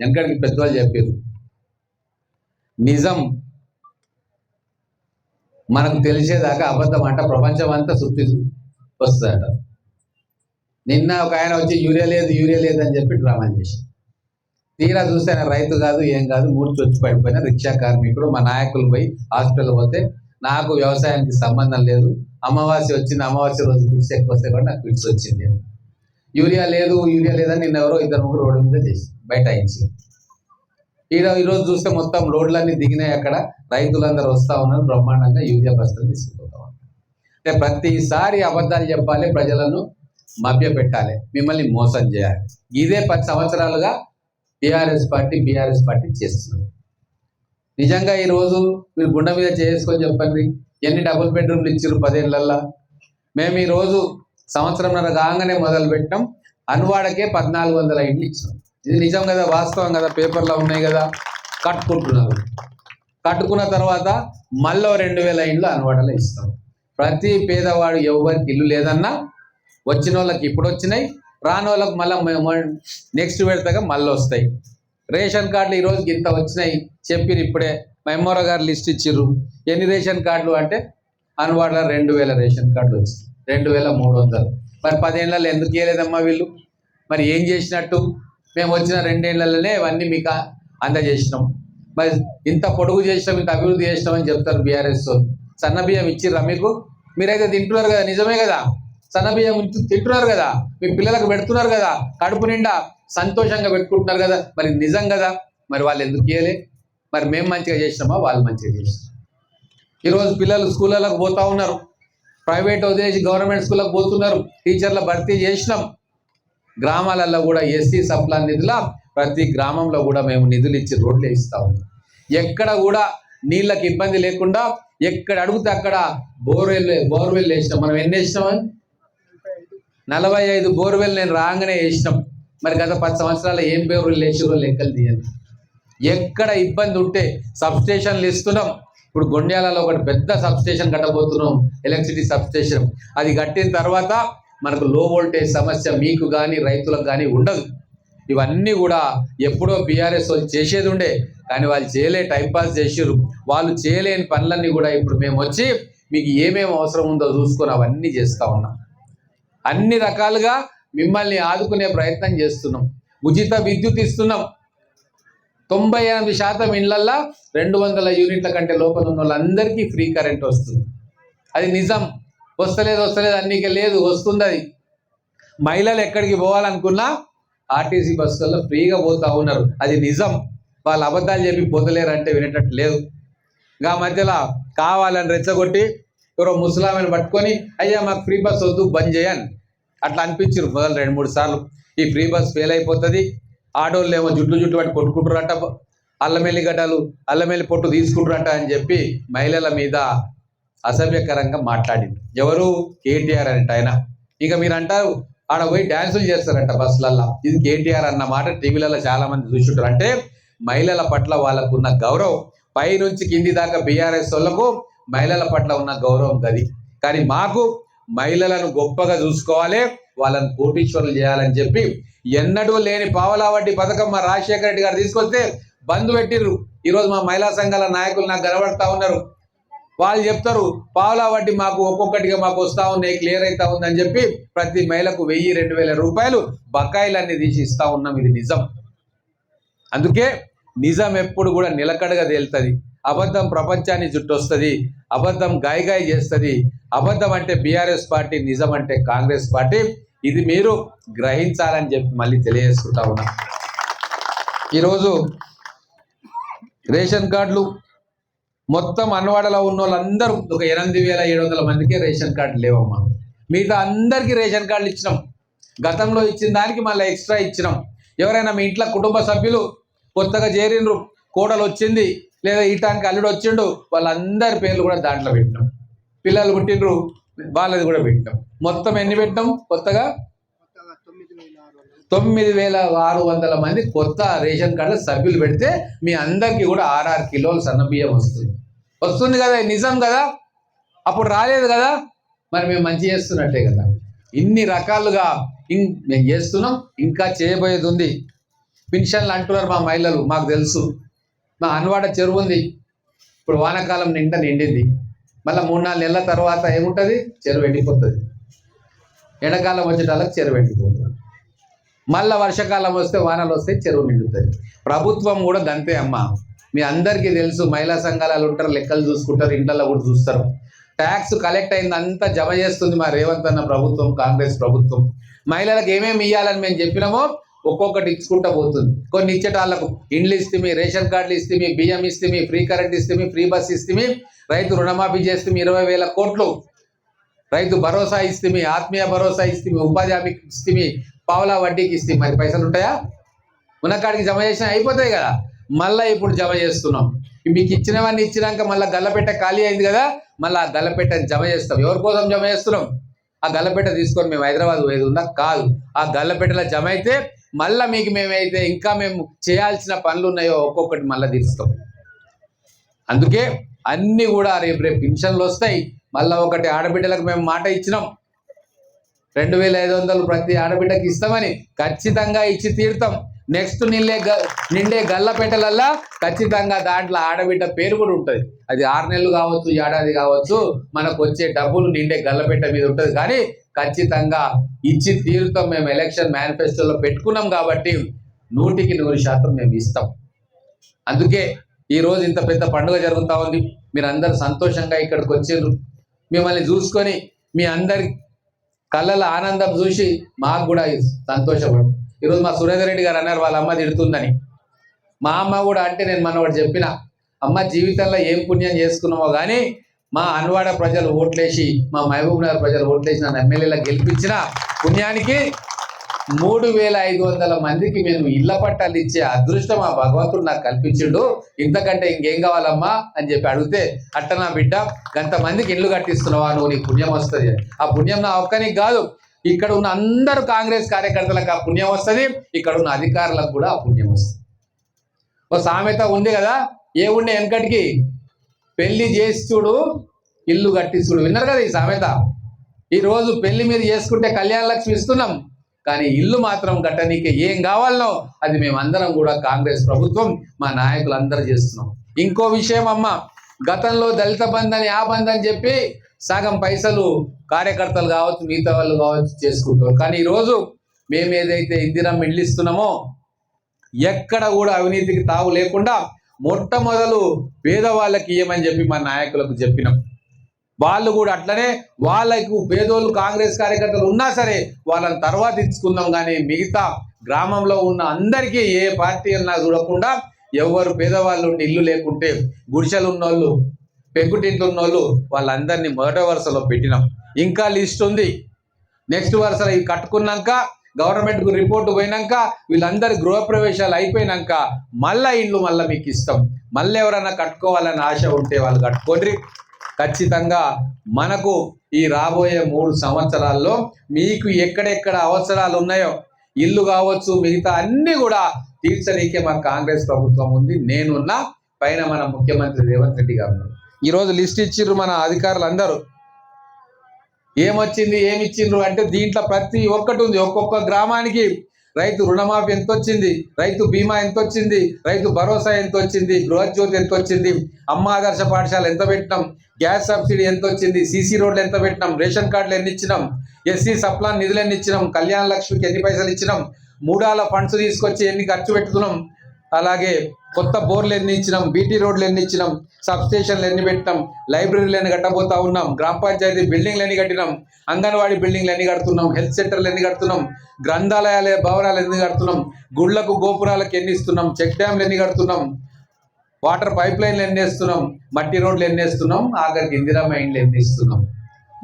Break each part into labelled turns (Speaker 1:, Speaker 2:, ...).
Speaker 1: వెంకటకి పెద్దవాళ్ళు చెప్పారు. నిజం మనకు తెలిసేదాకా అబద్ధం అంట ప్రపంచం అంతా చుట్టి వస్తుందట. నిన్న ఒక ఆయన వచ్చి యూరియా లేదు యూరియా లేదు అని చెప్పి డ్రామా చేసి తీరా చూస్తే ఆయన రైతు కాదు ఏం కాదు మూర్చి వచ్చి పడిపోయిన రిక్షా కార్మికుడు మా నాయకులు పోయి హాస్పిటల్ పోతే నాకు వ్యవసాయానికి సంబంధం లేదు అమావాస్య వచ్చింది అమావాస్య రోజు ఫిట్స్ ఎక్కువ వస్తే కూడా నాకు ఫిట్స్ వచ్చింది. యూరియా లేదు యూరియా లేదని నిన్న ఎవరో ఇద్దరు ముగ్గురు రోడ్డు మీద చేసి బయట అయించి. ఈడ ఈరోజు చూస్తే మొత్తం రోడ్లన్నీ దిగినాయి అక్కడ. రైతులందరూ వస్తా ఉన్నారు బ్రహ్మాండంగా యూరియా బస్తాలు తీసుకుపోతా ఉన్నారు. అంటే ప్రతిసారి అబద్ధాలు చెప్పాలి ప్రజలను మభ్య పెట్టాలి మిమ్మల్ని మోసం చేయాలి. ఇదే పది సంవత్సరాలుగా టీఆర్ఎస్ పార్టీ బీఆర్ఎస్ పార్టీ చేస్తుంది. నిజంగా ఈ రోజు మీరు గుండె మీద చేసుకొని చెప్పండి ఎన్ని డబుల్ బెడ్రూమ్లు ఇచ్చారు పదేళ్ళల్లో? మేము ఈరోజు సంవత్సరంన్నర కాగానే మొదలు పెట్టినాం. అనువాడకే పద్నాలుగు వందల ఇండ్లు ఇచ్చినాం. ఇది నిజం కదా వాస్తవం కదా పేపర్లో ఉన్నాయి కదా? కట్టుకుంటున్నారు. కట్టుకున్న తర్వాత మళ్ళీ రెండు వేల ఇండ్లు అనువాడలో ఇస్తాం. ప్రతి పేదవాడు ఎవరికి ఇల్లు లేదన్నా వచ్చిన వాళ్ళకి ఇప్పుడు వచ్చినాయి. రాని వాళ్ళకి మళ్ళీ నెక్స్ట్ పెడతాక మళ్ళీ వస్తాయి రేషన్ కార్డులు ఈరోజు ఇంత వచ్చినాయి. చెప్పిరు ఇప్పుడే. మెమోరా గారు లిస్ట్ ఇచ్చిర్రు. ఎన్ని రేషన్ కార్డులు అంటే అనువాడలో రెండు వేల రేషన్ కార్డులు వచ్చింది. రెండు వేల మూడు వందలు. మరి పదేళ్ళలో ఎందుకు చేయలేదమ్మా వీళ్ళు? మరి ఏం చేసినట్టు? మేము వచ్చిన రెండేళ్ళలోనే ఇవన్నీ మీకు అందజేసినాం. మరి ఇంత పొడుగు చేసినాం ఇంత అభివృద్ధి చేసినాం అని చెప్తారు బీఆర్ఎస్ సన్న బియ్యం ఇచ్చిర్రా మీకు? మీరైతే తింటున్నారు కదా నిజమే కదా? సన్న బియ్యం తింటున్నారు కదా? మీ పిల్లలకు పెడుతున్నారు కదా? కడుపు నిండా సంతోషంగా పెట్టుకుంటున్నారు కదా? మరి నిజం కదా? మరి వాళ్ళు ఎందుకు చేయలే మరి మేము మంచిగా చేసినామా? వాళ్ళు మంచిగా చేసినాం ఈరోజు పిల్లలు స్కూళ్ళకు పోతా ఉన్నారు. ప్రైవేట్ వదిలేసి గవర్నమెంట్ స్కూళ్ళకు పోతున్నారు. టీచర్ల భర్తీ చేసినాం. గ్రామాలలో కూడా ఎస్సీ సప్లా నిధుల ప్రతి గ్రామంలో కూడా మేము నిధులు ఇచ్చి రోడ్లు వేయిస్తా ఉన్నాం. ఎక్కడ కూడా నీళ్ళకి ఇబ్బంది లేకుండా ఎక్కడ అడిగితే అక్కడ బోర్వెల్ బోర్వెల్ వేసినాం. మనం ఎన్ని వేసినాం నలభై ఐదు బోర్వెల్ నేను రాగానే వేసినాం. మరి గత పది సంవత్సరాలు ఏం బోర్వెల్ వేసిరో లెక్కలు తీయండి ఎక్కడ ఇబ్బంది ఉంటే సబ్స్టేషన్లు ఇస్తున్నాం. ఇప్పుడు గొండ్యాలలో ఒకటి పెద్ద సబ్స్టేషన్ కట్టబోతున్నాం ఎలక్ట్రిసిటీ సబ్స్టేషన్ అది కట్టిన తర్వాత మనకు లో వోల్టేజ్ సమస్య మీకు కానీ రైతులకు కానీ ఉండదు. ఇవన్నీ కూడా ఎప్పుడో బీఆర్ఎస్ వాళ్ళు చేసేది ఉండే కానీ వాళ్ళు చేయలే టైంపాస్ చేసారు వాళ్ళు చేయలేని పనులన్నీ కూడా ఇప్పుడు మేము వచ్చి మీకు ఏమేమి అవసరం ఉందో చూసుకొని అవన్నీ చేస్తూ ఉన్నాం. అన్ని రకాలుగా మిమ్మల్ని ఆదుకునే ప్రయత్నం చేస్తున్నాం. ఉచిత విద్యుత్ ఇస్తున్నాం. తొంభై ఎనిమిది శాతం ఇళ్ళల్లో రెండు వందల యూనిట్ల కంటే లోపల ఉన్న వాళ్ళందరికీ ఫ్రీ కరెంట్ వస్తుంది. అది నిజం. వస్తలేదు వస్తలేదు అన్నికే లేదు వస్తుంది అది మహిళలు ఎక్కడికి పోవాలనుకున్నా ఆర్టీసీ బస్సుల్లో ఫ్రీగా పోతూ ఉన్నారు. అది నిజం. వాళ్ళు అబద్ధాలు చెప్పి పొందలేరంటే వినేటట్టు లేదు. ఇంకా మధ్యలో కావాలని రెచ్చగొట్టి ఎవరో ముసలామెను పట్టుకొని అయ్యా మాకు ఫ్రీ బస్ వద్దు బంద్ చేయని అట్లా అనిపించారు మొదలు రెండు మూడు సార్లు. ఈ ఫ్రీ బస్ ఫెయిల్ అయిపోతుంది. ఆడోళ్ళు ఏమో జుట్లు జుట్టు పట్టి కొట్టుకుంటారట అల్లమెల్లి గడ్డలు అల్లమెల్లి పొట్టు తీసుకుంటారట అని చెప్పి మహిళల మీద అసభ్యకరంగా మాట్లాడింది. ఎవరు? కేటీఆర్ అంటే ఆయన. ఇక మీరు అంటారు ఆడ పోయి డ్యాన్సులు చేస్తారంట బస్సులల్లో. ఇది కేటీఆర్ అన్న మాట టీవీలలో చాలా మంది చూసుంటారు అంటే మహిళల పట్ల వాళ్ళకున్న గౌరవం పై నుంచి కింది దాకా బీఆర్ఎస్ వాళ్ళకు మహిళల పట్ల ఉన్న గౌరవం గది. కానీ మాకు మహిళలను గొప్పగా చూసుకోవాలి వాళ్ళని కోటీశ్వరులు చేయాలని చెప్పి ఎన్నడూ లేని పావలా వడ్డీ పథకం మా రాజశేఖర రెడ్డి గారు తీసుకొస్తే బంద్ పెట్టిర్రు. ఈరోజు మా మహిళా సంఘాల నాయకులు నాకు గడబడతా ఉన్నారు. వాళ్ళు చెప్తారు పావులా వడ్డీ మాకు ఒక్కొక్కటిగా మాకు వస్తా ఉన్నాయి క్లియర్ అవుతా ఉందని చెప్పి ప్రతి మహిళకు వెయ్యి రెండు వేల రూపాయలు బకాయిలన్నీ తీసి ఇస్తా ఉన్నాం. ఇది నిజం. అందుకే నిజం ఎప్పుడు కూడా నిలకడగా తేలుతుంది. అబద్ధం ప్రపంచాన్ని జుట్టొస్తుంది అబద్ధం గాయగాయ చేస్తుంది. అబద్ధం అంటే బీఆర్ఎస్ పార్టీ నిజం అంటే కాంగ్రెస్ పార్టీ. ఇది మీరు గ్రహించాలని చెప్పి మళ్ళీ తెలియజేసుకుంటా ఉన్నా. ఈరోజు రేషన్ కార్డులు మొత్తం అన్వాడలో ఉన్న వాళ్ళందరూ ఒక ఎనిమిది వేల ఏడు వందల మందికి రేషన్ కార్డు లేవమ్మా. మిగతా అందరికీ రేషన్ కార్డులు ఇచ్చినాం. గతంలో ఇచ్చిన దానికి మళ్ళీ ఎక్స్ట్రా ఇచ్చినాం. ఎవరైనా మీ ఇంట్లో కుటుంబ సభ్యులు కొత్తగా చేరినరు కోడలు వచ్చింది లేదా ఈటానికి అల్లుడు వచ్చిండు వాళ్ళందరి పేర్లు కూడా దాంట్లో పెట్టినాం పిల్లలు పుట్టినరు వాళ్ళది కూడా పెట్టినాం మొత్తం ఎన్ని పెట్టాం? కొత్తగా? తొమ్మిది వేల ఆరు వందల మంది కొత్త రేషన్ కార్డు సభ్యులు పెడితే మీ అందరికీ కూడా ఆర్ఆర్ కిలోలు సన్న బియ్యం వస్తుంది. వస్తుంది కదా నిజం కదా? అప్పుడు రాలేదు కదా? మరి మేము మంచి చేస్తున్నట్టే కదా. ఇన్ని రకాలుగా ఇన్ మేము చేస్తున్నాం ఇంకా చేయబోయేది ఉంది. పెన్షన్లు అంటున్నారు మా మహిళలు మాకు తెలుసు. మా అన్వాడ చెరువు ఉంది ఇప్పుడు వానాకాలం నిండా నిండింది. మళ్ళీ మూడు నాలుగు నెలల తర్వాత ఏముంటుంది? చెరువు ఎండిపోతుంది. ఎండాకాలం వచ్చేటాలకు చెరువు ఎండిపోతుంది. మళ్ళీ వర్షాకాలం వస్తే వానలు వస్తే చెరువు నిండుతుంది ప్రభుత్వం కూడా దంతే అమ్మ. మీ అందరికీ తెలుసు మహిళా సంఘాలు ఉంటారు లెక్కలు చూసుకుంటారు ఇంట్లో కూడా చూస్తారు. ట్యాక్స్ కలెక్ట్ అయిందంతా జమ చేస్తుంది మా రేవంత్ అన్న ప్రభుత్వం కాంగ్రెస్ ప్రభుత్వం. మహిళలకు ఏమేమి ఇవ్వాలని మేము చెప్పినామో ఒక్కొక్కటి ఇచ్చుకుంటా పోతుంది. కొన్ని ఇచ్చేటాళ్ళకు ఇండ్లు ఇస్తే రేషన్ కార్డులు ఇస్తే బియ్యం ఇస్తే ఫ్రీ కరెంట్ ఇస్తే ఫ్రీ బస్ ఇస్తే రైతు రుణమాఫీ చేస్తే ఇరవై వేల కోట్లు రైతు భరోసా ఇస్తే ఆత్మీయ భరోసా ఇస్తే ఉపాధి హామీ ఇస్తే పావులా వడ్డీకి ఇస్తే మరి పైసలు ఉంటాయా? ఉన్నకాడికి జమ చేసిన అయిపోతాయి కదా. మళ్ళీ ఇప్పుడు జమ చేస్తున్నాం. మీకు ఇచ్చినవన్నీ ఇచ్చినాక మళ్ళీ గల్లపెట్ట ఖాళీ అయింది కదా మళ్ళీ ఆ గల్లపెట్ట జమ చేస్తాం. ఎవరి కోసం జమ చేస్తున్నాం? ఆ గల్లపెట్ట తీసుకొని మేము హైదరాబాద్ పోయేది ఉందా? కాదు. ఆ గల్లపెట్టలో జమ అయితే మళ్ళీ మీకు మేమైతే ఇంకా మేము చేయాల్సిన పనులు ఉన్నాయో ఒక్కొక్కటి మళ్ళీ తీరుస్తాం అందుకే అన్నీ కూడా రేపు రేపు పెన్షన్లు వస్తాయి. మళ్ళీ ఒకటి ఆడబిడ్డలకు మేము మాట ఇచ్చినాం. రెండు వేల ఐదు వందలు ప్రతి ఆడబిడ్డకి ఇస్తామని ఖచ్చితంగా ఇచ్చి తీరుతాం. నెక్స్ట్ నిండే గ- నిండే గల్లపెట్టలల్లా ఖచ్చితంగా దాంట్లో ఆడబిడ్డ పేరు కూడా ఉంటుంది. అది ఆరు నెలలు కావచ్చు ఏడాది కావచ్చు మనకు వచ్చే డబ్బులు నిండే గల్లపెట్ట మీద ఉంటుంది. కానీ ఖచ్చితంగా ఇచ్చి తీరుతాం మేము ఎలక్షన్ మేనిఫెస్టోలో పెట్టుకున్నాం కాబట్టి నూటికి నూరు శాతం మేము ఇస్తాం. అందుకే ఈ రోజు ఇంత పెద్ద పండుగ జరుగుతూ ఉంది. మీరందరూ సంతోషంగా ఇక్కడికి వచ్చారు మిమ్మల్ని చూసుకొని మీ అందరి కళ్ళల ఆనందం చూసి మాకు కూడా సంతోషపడు ఈరోజు మా సురేందర్ రెడ్డి గారు అన్నారు వాళ్ళ అమ్మ తిడుతుందని. మా అమ్మ కూడా అంటే నేను మనవాడు చెప్పిన అమ్మ జీవితంలో ఏం పుణ్యం చేసుకున్నామో కానీ మా అన్వాడ ప్రజలు ఓట్లేసి మా మహబూబ్ నగర్ ప్రజలు ఓట్లేసి నన్ను ఎమ్మెల్యేలా గెలిపించిన పుణ్యానికి మూడు వేల ఐదు వందల మందికి మేము ఇళ్ళ పట్టాలు ఇచ్చే అదృష్టం ఆ భగవంతుడు నాకు కల్పించిండు. ఇంతకంటే ఇంకేం కావాలమ్మా? అని చెప్పి అడిగితే అట్ట నా బిడ్డ గంత మందికి ఇల్లు కట్టిస్తున్నావా? నువ్వు నీ పుణ్యం వస్తుంది. ఆ పుణ్యం నా ఒక్కనికి కాదు ఇక్కడ ఉన్న అందరు కాంగ్రెస్ కార్యకర్తలకు ఆ పుణ్యం వస్తుంది ఇక్కడ ఉన్న అధికారులకు కూడా ఆ పుణ్యం వస్తుంది. ఓ సామెత ఉంది కదా ఏ ఉండే వెనకటికి? పెళ్ళి చేసి చూడు ఇల్లు కట్టి చూడు విన్నారు కదా ఈ సామెత? ఈరోజు పెళ్ళి మీద చేసుకుంటే కళ్యాణ లక్ష్మి ఇస్తున్నాం కానీ ఇల్లు మాత్రం కట్టనీకి ఏం కావాలనో అది మేమందరం కూడా కాంగ్రెస్ ప్రభుత్వం మా నాయకులు అందరూ చేస్తున్నాం. ఇంకో విషయం అమ్మ గతంలో దళిత బంధు అని ఆ బంధు అని చెప్పి సగం పైసలు కార్యకర్తలు కావచ్చు మిగతా వాళ్ళు కావచ్చు చేసుకుంటారు. కానీ ఈరోజు మేము ఏదైతే ఇందిరా ఇల్లు ఇస్తున్నామో ఎక్కడ కూడా అవినీతికి తావు లేకుండా మొట్టమొదలు పేదవాళ్ళకి ఇయ్యమని చెప్పి మా నాయకులకు చెప్పినాం. వాళ్ళు కూడా అట్లనే వాళ్ళకు పేదోళ్ళు కాంగ్రెస్ కార్యకర్తలు ఉన్నా సరే వాళ్ళని తర్వాత ఇచ్చుకుందాం కానీ మిగతా గ్రామంలో ఉన్న అందరికీ ఏ పార్టీ అన్నా చూడకుండా ఎవరు పేదవాళ్ళు ఉండి ఇల్లు లేకుంటే గుడిసెలు ఉన్నోళ్ళు పెంకుటితో ఉన్న వాళ్ళు వాళ్ళందరినీ మొదటి వరుసలో పెట్టినాం. ఇంకా లిస్ట్ ఉంది. నెక్స్ట్ వరుసలో ఇవి కట్టుకున్నాక గవర్నమెంట్కు రిపోర్ట్ పోయినాక వీళ్ళందరి గృహప్రవేశాలు అయిపోయినాక మళ్ళా ఇండ్లు మళ్ళీ మీకు ఇస్తాం. మళ్ళీ ఎవరైనా కట్టుకోవాలని ఆశ ఉంటే వాళ్ళు కట్టుకోండి. ఖచ్చితంగా మనకు ఈ రాబోయే మూడు సంవత్సరాల్లో మీకు ఎక్కడెక్కడ అవసరాలు ఉన్నాయో ఇల్లు కావచ్చు మిగతా అన్ని కూడా తీర్చనీకే మన కాంగ్రెస్ ప్రభుత్వం ఉంది. నేనున్నా పైన మన ముఖ్యమంత్రి రేవంత్ రెడ్డి గారు ఉన్నారు. ఈరోజు లిస్ట్ ఇచ్చిర్రు మన అధికారులు అందరూ ఏమొచ్చింది ఏమి ఇచ్చిండ్రు అంటే దీంట్లో ప్రతి ఒక్కటి ఉంది. ఒక్కొక్క గ్రామానికి రైతు రుణమాఫీ ఎంత వచ్చింది రైతు బీమా ఎంత వచ్చింది రైతు భరోసా ఎంత వచ్చింది గృహజ్యోతి ఎంత వచ్చింది అమ్మ ఆదర్శ పాఠశాల ఎంత పెట్టినాం గ్యాస్ సబ్సిడీ ఎంత వచ్చింది సీసీ రోడ్లు ఎంత పెట్టినాం రేషన్ కార్డులు ఎన్ని ఇచ్చినాం ఎస్సీ సప్లాన్ నిధులు ఎన్ని ఇచ్చినాం కళ్యాణ లక్ష్మికి ఎన్ని పైసలు ఇచ్చినాం మూడాల ఫండ్స్ తీసుకొచ్చి ఎన్ని ఖర్చు పెట్టుకున్నాం అలాగే కొత్త బోర్లు ఎన్ని ఇచ్చినాం బీటీ రోడ్లు ఎన్ని ఇచ్చినాం సబ్ స్టేషన్లు ఎన్ని పెట్టినాం లైబ్రరీలు ఎన్ని కట్టబోతా ఉన్నాం గ్రామ పంచాయతీ బిల్డింగ్లు ఎన్ని కట్టినాం అంగన్వాడీ బిల్డింగ్లు ఎన్ని కడుతున్నాం హెల్త్ సెంటర్లు ఎన్ని కడుతున్నాం గ్రంథాలయాల భవనాలు ఎన్ని కడుతున్నాం గుళ్ళకు గోపురాలకు ఎన్ని ఇస్తున్నాం చెక్ డ్యామ్లు ఎన్ని కడుతున్నాం వాటర్ పైప్ లైన్లు ఎన్ని వేస్తున్నాం మట్టి రోడ్లు ఎన్ని వేస్తున్నాం ఆఖరికి ఇందిరా మైండ్లు ఎన్ని ఇస్తున్నాం.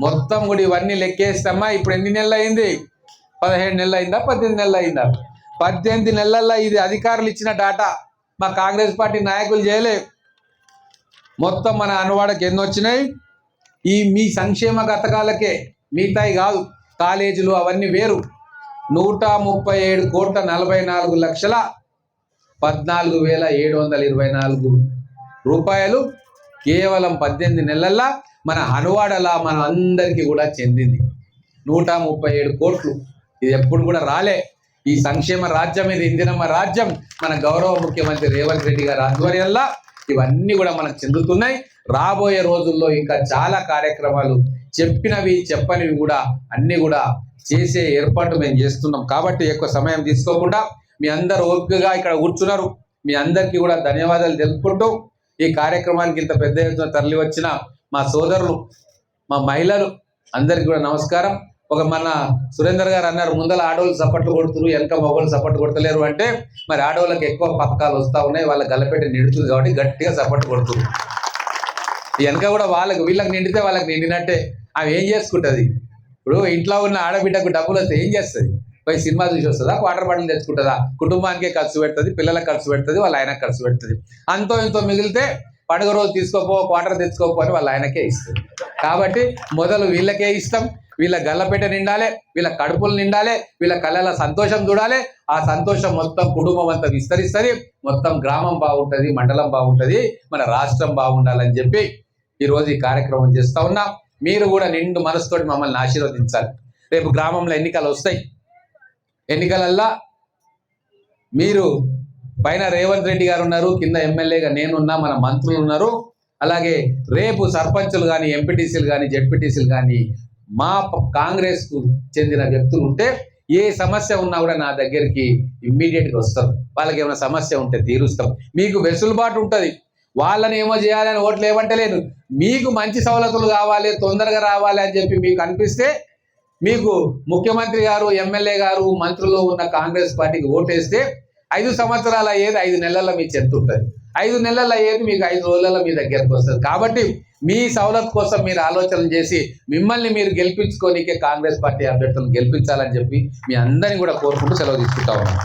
Speaker 1: మొత్తం కూడా ఇవన్నీ లెక్కేస్తామా? ఇప్పుడు ఎన్ని నెలలు అయింది? పదిహేడు నెలలు అయిందా? పద్దెనిమిది నెలలు అయిందా? పద్దెనిమిది నెలల్లో ఇది అధికారులు ఇచ్చిన డాటా. మా కాంగ్రెస్ పార్టీ నాయకులు చేయలేవు మొత్తం మన అనువాడకి ఎన్ని వచ్చినాయి? ఈ మీ సంక్షేమ గతకాలకే మిగతాయి కాదు. కాలేజీలు అవన్నీ వేరు. నూట ముప్పై ఏడు కోట్ల నలభై నాలుగు లక్షల పద్నాలుగు వేల ఏడు వందల ఇరవై నాలుగు రూపాయలు కేవలం పద్దెనిమిది నెలల్లో మన అనువాడలా మన అందరికీ కూడా చెందింది. నూట ముప్పై ఏడు కోట్లు. ఇది ఎప్పుడు కూడా రాలే. ఈ సంక్షేమ రాజ్యం ఇది ఇందిరమ్మ రాజ్యం. మన గౌరవ ముఖ్యమంత్రి రేవంత్ రెడ్డి గారి ఆధ్వర్యంలో ఇవన్నీ కూడా మనకు చెందుతున్నాయి. రాబోయే రోజుల్లో ఇంకా చాలా కార్యక్రమాలు చెప్పినవి చెప్పనివి కూడా అన్ని కూడా చేసే ఏర్పాటు మేము చేస్తున్నాం. కాబట్టి ఎక్కువ సమయం తీసుకోకుండా మీ అందరు ఓపికగా ఇక్కడ కూర్చున్నారు. మీ అందరికీ కూడా ధన్యవాదాలు తెలుపుకుంటూ ఈ కార్యక్రమానికి ఇంత పెద్ద ఎత్తున తరలి వచ్చిన మా సోదరులు మా మహిళలు అందరికీ కూడా నమస్కారం. ఒక మన సురేందర్ గారు అన్నారు ముందర ఆడవాళ్ళు సపోర్ట్లు కొడుతున్నారు వెనక మగవాళ్ళు సపోర్ట్ కొడతలేరు అంటే మరి ఆడవాళ్ళకి ఎక్కువ పథకాలు వస్తూ ఉన్నాయి వాళ్ళ గల్లపెట్టి నిండుతుంది కాబట్టి గట్టిగా సపోర్ట్ కొడుతుంది ఈ వెనక కూడా వాళ్ళకి వీళ్ళకి నిండితే వాళ్ళకి నిండినట్టే. అవి ఏం చేసుకుంటుంది? ఇప్పుడు ఇంట్లో ఉన్న ఆడబిడ్డకు డబ్బులు వస్తే ఏం చేస్తుంది? పోయి సినిమా చూసి వస్తుందా? వాటర్ బాటిల్ తెచ్చుకుంటుందా? కుటుంబానికే ఖర్చు పెడుతుంది పిల్లలకు ఖర్చు పెడుతుంది వాళ్ళ ఆయనకు ఖర్చు పెడుతుంది. అంతో ఇంతో మిగిలితే పండుగ రోజు తీసుకోపో క్వార్టర్ తెచ్చుకోపో అని వాళ్ళ ఆయనకే ఇస్తుంది. కాబట్టి మొదలు వీళ్ళకే ఇష్టం వీళ్ళ గల్లపెట్ట నిండాలి వీళ్ళ కడుపులు నిండాలి వీళ్ళ కళ్ళ సంతోషం చూడాలి. ఆ సంతోషం మొత్తం కుటుంబం అంతా విస్తరిస్తుంది మొత్తం గ్రామం బాగుంటుంది మండలం బాగుంటుంది మన రాష్ట్రం బాగుండాలని చెప్పి ఈరోజు ఈ కార్యక్రమం చేస్తా ఉన్నాం. మీరు కూడా నిండు మనసుతోటి మమ్మల్ని ఆశీర్వదించాలి. రేపు గ్రామంలో ఎన్నికలు వస్తాయి. ఎన్నికలల్లా మీరు పైన రేవంత్ రెడ్డి గారు ఉన్నారు కింద ఎమ్మెల్యేగా నేనున్నా మన మంత్రులు ఉన్నారు. అలాగే రేపు సర్పంచులు కానీ ఎంపీటీసీలు కానీ జెడ్పీటీసీలు కానీ మా కాంగ్రెస్కు చెందిన వ్యక్తులు ఉంటే ఏ సమస్య ఉన్నా కూడా నా దగ్గరికి ఇమ్మీడియట్గా వస్తారు. వాళ్ళకి ఏమైనా సమస్య ఉంటే తీరుస్తాం మీకు వెసులుబాటు ఉంటుంది. వాళ్ళని ఏమో చేయాలని ఓట్లు ఏమంటలేను మీకు మంచి సవలతులు కావాలి తొందరగా రావాలి అని చెప్పి మీకు అనిపిస్తే మీకు ముఖ్యమంత్రి గారు ఎమ్మెల్యే గారు మంత్రులు ఉన్న కాంగ్రెస్ పార్టీకి ఓటేస్తే ఐదు సంవత్సరాలు అయ్యేది ఐదు నెలల్లో మీ చెంత ఉంటుంది. ఐదు నెలలు అయ్యేది మీకు ఐదు రోజులలో మీ దగ్గరకు వస్తుంది. కాబట్టి మీ సవలత్ కోసం మీరు ఆలోచన చేసి మిమ్మల్ని మీరు గెలిపించుకోనికే కాంగ్రెస్ పార్టీ అభ్యర్థులను గెలిపించాలని చెప్పి మీ అందరినీ కూడా కోరుకుంటూ సెలవు తీసుకుంటా ఉన్నాను.